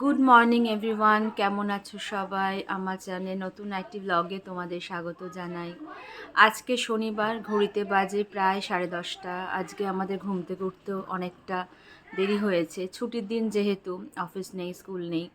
Good morning everyone কেমন আছো সবাই? আমার চ্যানেলে নতুন একটি ব্লগে তোমাদের স্বাগত জানাই। আজকে শনিবার, ঘড়িতে বাজে প্রায় সাড়ে দশটা। আজকে আমাদের ঘুম থেকে উঠতেও অনেকটা দেরি হয়েছে। ছুটির দিন যেহেতু, অফিস নেই, স্কুল নেই,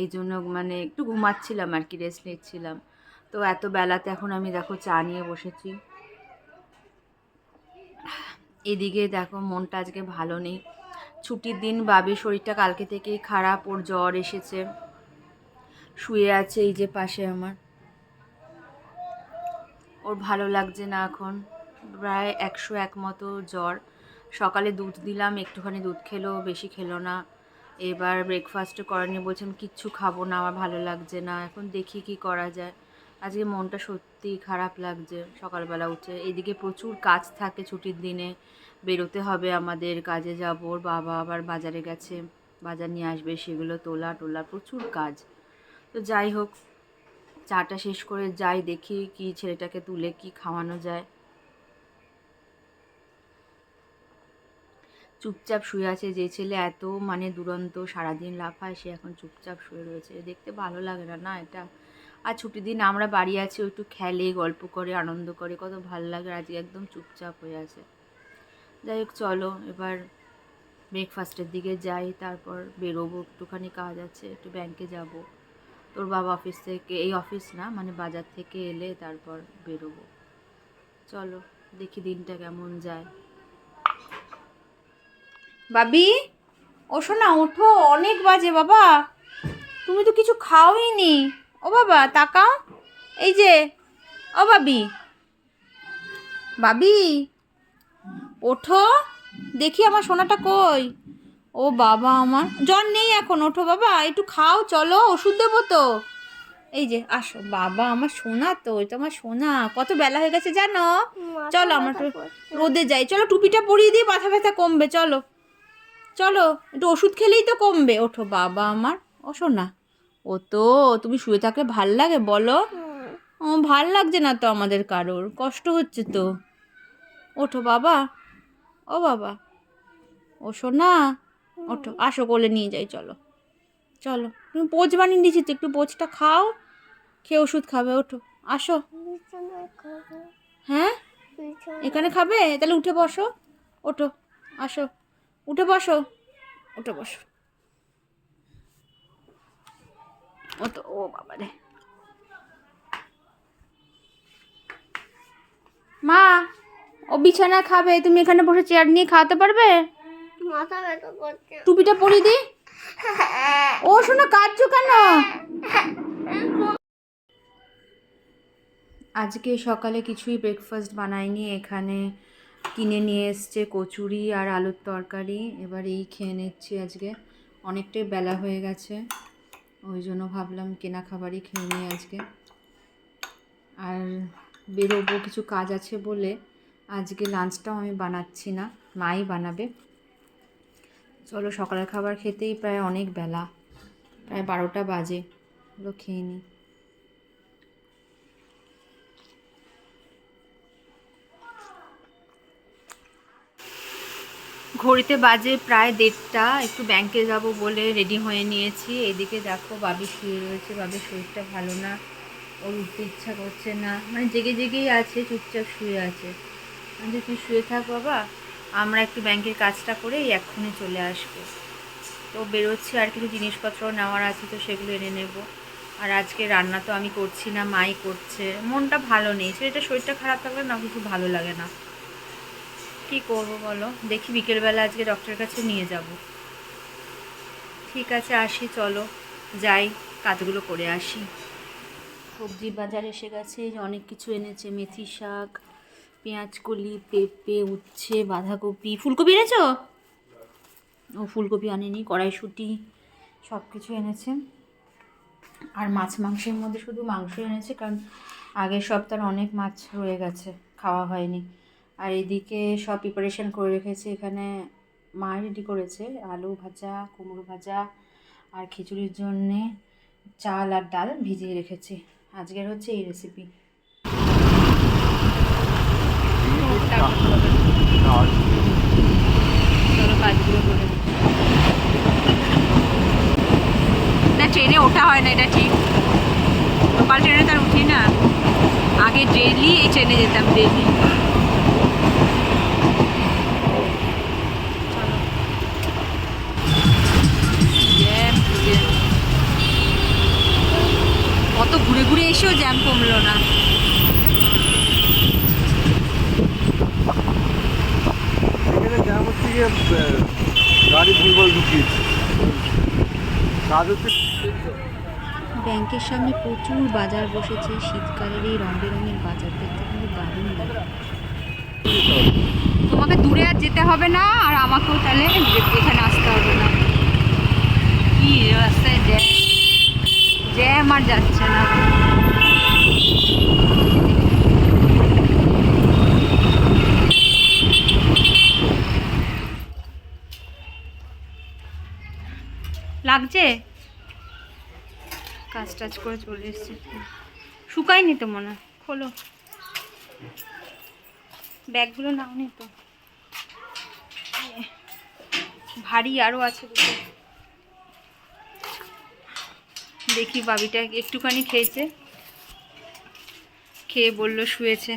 এই জন্য মানে একটু ঘুমাচ্ছিলাম আর কি রেস্ট নিচ্ছিলাম। তো এত বেলাতে এখন আমি দেখো চা নিয়ে বসেছি। এদিকে দেখো মনটা আজকে ভালো নেই। ছুটির দিন বাবির শরীরটা কালকে থেকেই খারাপ, ওর জ্বর এসেছে। শুয়ে আছে এই যে পাশে আমার। ওর ভালো লাগছে না এখন। প্রায় একশো এক মতো জ্বর। সকালে দুধ দিলাম, একটুখানি দুধ খেলো, বেশি খেলো না। এবার ব্রেকফাস্টও করেনি, বলছেন, কিচ্ছু খাব না, আমার ভালো লাগছে না। এখন দেখি কি করা যায়। আজকে মনটা সত্যি খারাপ লাগছে সকালবেলা উঠে। এদিকে প্রচুর কাজ থাকে ছুটির দিনে। বেরোতে হবে আমাদের, কাজে যাব। বাবা আবার বাজারে গেছে। বাজার নিয়ে আসবে সেগুলো তোলা টোলা, প্রচুর কাজ। তো যাই হোক, চাটা শেষ করে যাই, দেখি কি ছেলেটাকে তুলে কি খাওয়ানো যায়। চুপচাপ শুয়ে আছে যে ছেলে, এত মানে দুরন্ত সারাদিন লাফায়, সে এখন চুপচাপ শুয়ে রয়েছে। দেখতে ভালো লাগে না না এটা আর ছুটির দিন আমরা বাড়ি আছি একটু খেলে, গল্প করে, আনন্দ করে, কত ভালো লাগে। আজকে একদম চুপচাপ হয়ে আছে। যাই হোক, চলো, এবার ব্রেকফাস্টের দিকে যাই, তারপর বেরোবো, একটুখানি কাজ আছে, একটু ব্যাংকে যাব। তোর বাবা অফিস থেকে, এই অফিস না মানে বাজার থেকে এলে তারপর বেরোবো। চলো, দেখি দিনটা কেমন যায়। বাবি ওঠো না ওঠো, অনেক বাজে বাবা। তুমি তো কিছু খাওই নি। ও বাবা তাকাও। এই যে ও বাবি। বাবি ওঠো। দেখি আমার সোনাটা কই। ও বাবা আমার জ্বর নেই এখন ওঠো বাবা একটু খাও চলো ওষুধ দেবো তো। এই যে আসো। বাবা আমার সোনা তো এটা আমার সোনা। কত বেলা হয়ে গেছে জানো? চলো আমরা একটু রোদে যাই। চলো টুপিটা পরিয়ে দিয়ে মাথা ব্যথা কমবে চলো। চলো একটু ওষুধ খেলেই তো কমবে। ওঠো বাবা আমার ও সোনা। ও তো তুমি শুয়ে থাকলে ভালো লাগে বলো? ও, ভালো লাগছে না তো আমাদের কারোর, কষ্ট হচ্ছে তো। ওঠো বাবা, ও বাবা। ও সোনা, ওঠো, আসো কোলে নিয়ে যাই, চলো। চলো, তুমি পোচ বানিয়ে দিয়েছি তো, একটু পোচটা খাও, খেয়ে ওষুধ খাবে, ওঠো, আসো। হ্যাঁ? এখানে খাবে? তাহলে উঠে বসো, ওঠো, আসো। উঠে বসো উঠে বসো। ও তো ও বাবা রে মা ও বিছানা খাবে তুমি এখানে বসে চেয়ার নিয়ে খাওয়াতে পারবে? মাথা ব্যথা করছে। টুপিটা পরিয়ে দিই ও শোনো কাঁদছো কেন? আজকে সকালে কিছুই ব্রেকফাস্ট বানাইনি এখানে কিনে নিয়ে এসছে কচুরি আর আলুর তরকারি। এবার এই খেয়ে নিচ্ছি আজকে। অনেকটাই বেলা হয়ে গেছে। ওই জন্য ভাবলাম কেনা খাবারই খেয়ে নিই আজকে। আর বেরোবো, কিছু কাজ আছে বলে আজকে লাঞ্চটাও আমি বানাচ্ছি না, মাই বানাবে। চলো সকালের খাবার খেতেই প্রায় অনেক বেলা, প্রায় বারোটা বাজে। ওগুলো খেয়ে নিই। ঘড়িতে বাজে প্রায় দেড়টা, একটু ব্যাংকে যাব বলে রেডি হয়ে নিয়েছি। এদিকে দেখো বাবি শুয়ে রয়েছে। বাবির শরীরটা ভালো না, ওর উঠতে ইচ্ছা করছে না। মানে জেগে জেগেই আছে, চুপচাপ শুয়ে আছে। আমি তুই শুয়ে থাক বাবা, আমরা একটু ব্যাংকের কাজটা করে এক্ষুনি চলে আসব। তো বেরোচ্ছি, আর কিছু জিনিসপত্র নেওয়ার আছে তো সেগুলো এনে নেব। আর আজকে রান্না তো আমি করছি না, মাই করছে। মনটা ভালো নেই। সেটা শরীরটা খারাপ থাকলে না কিছু ভালো লাগে না। কি করব বলো? দেখি বিকেলবেলা আজকে ডক্টরের কাছে নিয়ে যাব। ঠিক আছে, আসি, চলো। যাই, কাজগুলো করে আসি। সবজি বাজার এসে গেছে, অনেক কিছু এনেছে, মেথি শাক পেঁয়াজ কলি পেঁপে, উচ্ছে, বাঁধাকপি। ফুলকপি এনেছো? ও, ফুলকপি আনেনি, কড়াইশুঁটি সব কিছু এনেছে। আর মাছ মাংসের মধ্যে শুধু মাংস এনেছে, কারণ আগের সপ্তাহে অনেক মাছ রয়ে গেছে, খাওয়া হয়নি। আর এদিকে সব প্রিপারেশন করে রেখেছে এখানে মা রেডি করেছে, আলু ভাজা, কুমড়ো ভাজা আর খিচুড়ির জন্যে চাল আর ডাল ভিজিয়ে রেখেছে। আজকের হচ্ছে এই রেসিপি কাজগুলো করে নিই। হয় না, এটা ঠিক। লোকাল ট্রেনে তার উঠি না। আগে ডেলি এই ট্রেনে যেতাম ডেলি ঘুরে জ্যাম কমলো না। এখানে জ্যাম হচ্ছে গাড়ি ভুলভাল ঢুকিয়েছে। কাজ হচ্ছে ব্যাংকের সামনে প্রচুর বাজার বসেছে। শীতকালের এই রং বেরঙের বাজার দেখতে কিন্তু দারুণ লাগে। তোমাকে দূরে আর যেতে হবে না আর আমাকেও তাহলে এখানে আসতে হবে না। কি রাস্তায় জ্যাম? জ্যাম আর যাচ্ছে না। লাগছে? কাজ টাজ করে চলে এসছে। শুকায়নি তো মনে খোলো। ব্যাগগুলো নাও নি তো। ভারী আরও আছে দেখি বাবিটা একটুখানি খেয়েছে। খেয়ে বলল শুয়েছে।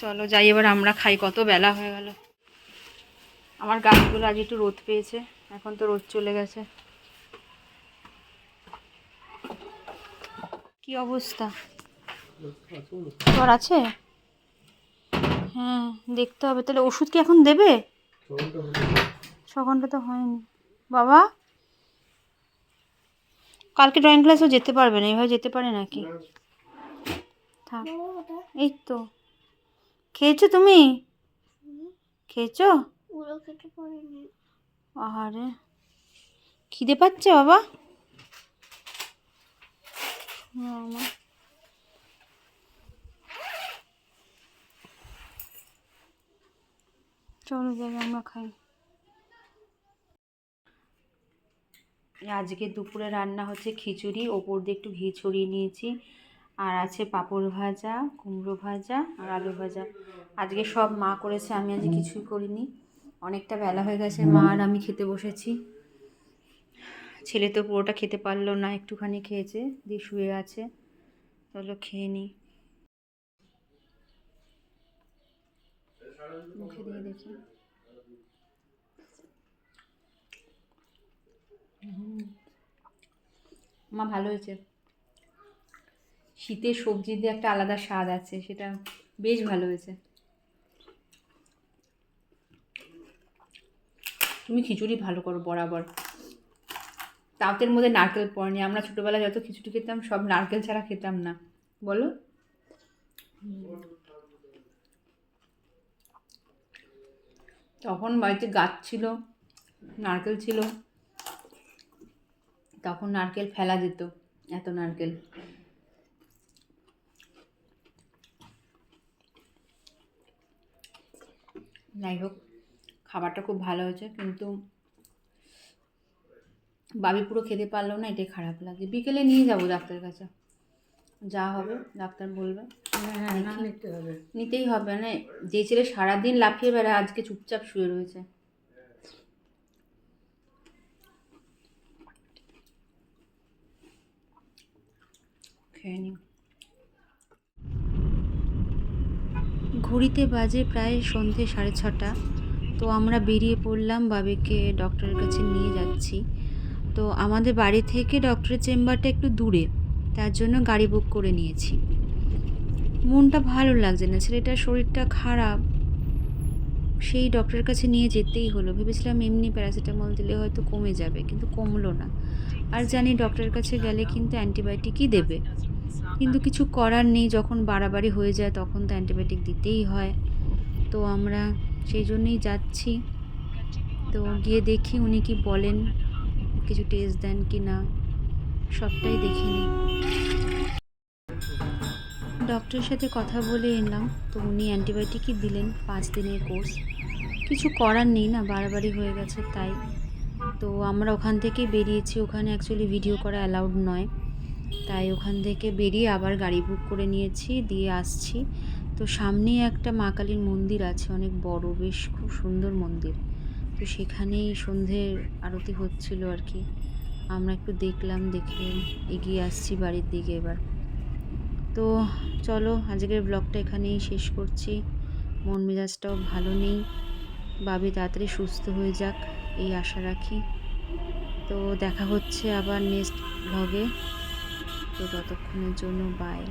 চলো যাই, এবার আমরা খাই। কত বেলা হয়ে গেল। আমার গাছগুলো আজ একটু রোদ পেয়েছে। এখন তো রোদ চলে গেছে। কি অবস্থা? জ্বর আছে? হ্যাঁ দেখতে হবে। তাহলে ওষুধ কি এখন দেবে? ছ ঘণ্টা তো হয়নি। বাবা? কালকে ড্রয়িং ক্লাসও যেতে পারবে না এইভাবে যেতে পারে নাকি? থাক। এই তো। খেয়েছো তুমি? খেয়েছো? পুরো খেতে পারিনি। আহারে। খিদে পাচ্ছে বাবা? আমার চলো যাই, আমরা খাই। আজকে দুপুরে রান্না হচ্ছে খিচুড়ি, ওপর দিয়ে একটু ঘি ছড়িয়ে নিয়েছি। আর আছে পাঁপড় ভাজা, কুমড়ো ভাজা আর আলু ভাজা। আজকে সব মা করেছে, আমি আজকে কিছুই করিনি। অনেকটা বেলা হয়ে গেছে, মা আর আমি খেতে বসেছি। ছেলে তো পুরোটা খেতে পারল না, একটুখানি খেয়েছে, দিয়ে শুয়ে আছে। চলো খেয়ে নিই মুখে দিয়ে দেখি। মা ভালো হয়েছে? শীতের সবজি দিয়ে একটা আলাদা স্বাদ আছে, সেটা বেশ ভালো হয়েছে। তুমি খিচুড়ি ভালো করো, বরাবর। তাওতের মধ্যে নারকেল পড়েনি। আমরা ছোটোবেলায় যত খিচুড়ি খেতাম, সব নারকেল ছাড়া খেতাম না। বলো? তখন বাড়িতে গাছ ছিল, নারকেল ছিল। তখন নারকেল ফেলা যেত, এত নারকেল। যাই হোক, খাবারটা খুব ভালো হয়েছে, কিন্তু বাবি পুরো খেতে পারল না এটাই খারাপ লাগে। বিকেলে নিয়ে যাব ডাক্তারের কাছে। যা হবে ডাক্তার বলবে। দেখি। নিতেই হবে মানে যে ছেলে সারাদিন লাফিয়ে বেড়ায় আজকে চুপচাপ শুয়ে রয়েছে। খেয়ে নিই ঘড়িতে বাজে প্রায় সন্ধে সাড়ে ছটা তো আমরা বেরিয়ে পড়লাম বাবিকে ডক্টরের কাছে নিয়ে যাচ্ছি। তো আমাদের বাড়ি থেকে ডক্টরের চেম্বারটা একটু দূরে, তার জন্য গাড়ি বুক করে নিয়েছি। মনটা ভালো লাগছে না ছেলেটার শরীরটা খারাপ। সেই ডক্টরের কাছে নিয়ে যেতেই হলো। ভেবেছিলাম এমনি প্যারাসিটামল দিলে হয়তো কমে যাবে, কিন্তু কমলো না। আর জানি ডক্টরের কাছে গেলে কিন্তু অ্যান্টিবায়োটিকই দেবে। কিন্তু কিছু করার নেই, যখন বাড়াবাড়ি হয়ে যায় তখন তো অ্যান্টিবায়োটিক দিতেই হয়। তো আমরা সেই জন্যই যাচ্ছি। তো গিয়ে দেখি উনি কি বলেন। কিছু টেস্ট দেন কি না, সবটাই দেখে নিই। ডক্টরের সাথে কথা বলে এলাম, তো উনি অ্যান্টিবায়োটিকই দিলেন, পাঁচ দিনের কোর্স কিছু করার নেই না, বাড়াবাড়ি হয়ে গেছে তাই। তো আমরা ওখান থেকে বেরিয়েছি, ওখানে অ্যাকচুয়ালি ভিডিও করা অ্যালাউড নয়। তাই ওখান থেকে বেরিয়ে আবার গাড়ি বুক করে নিয়েছি, দিয়ে আসছি। তো সামনেই একটা মা কালীর মন্দির আছে, অনেক বড়, বেশ খুব সুন্দর মন্দির। তো সেখানেই সন্ধ্যের আরতি হচ্ছিল আর কি। আমরা একটু দেখলাম, দেখে এগিয়ে আসছি বাড়ির দিকে এবার। তো চলো, আজকের ব্লগটা এখানেই শেষ করছি। মন মেজাজটাও ভালো নেই। বাবি তাড়াতাড়ি সুস্থ হয়ে যাক, এই আশা রাখি। তো দেখা হচ্ছে আবার নেক্সট ব্লগে তো ততক্ষণের জন্য বাই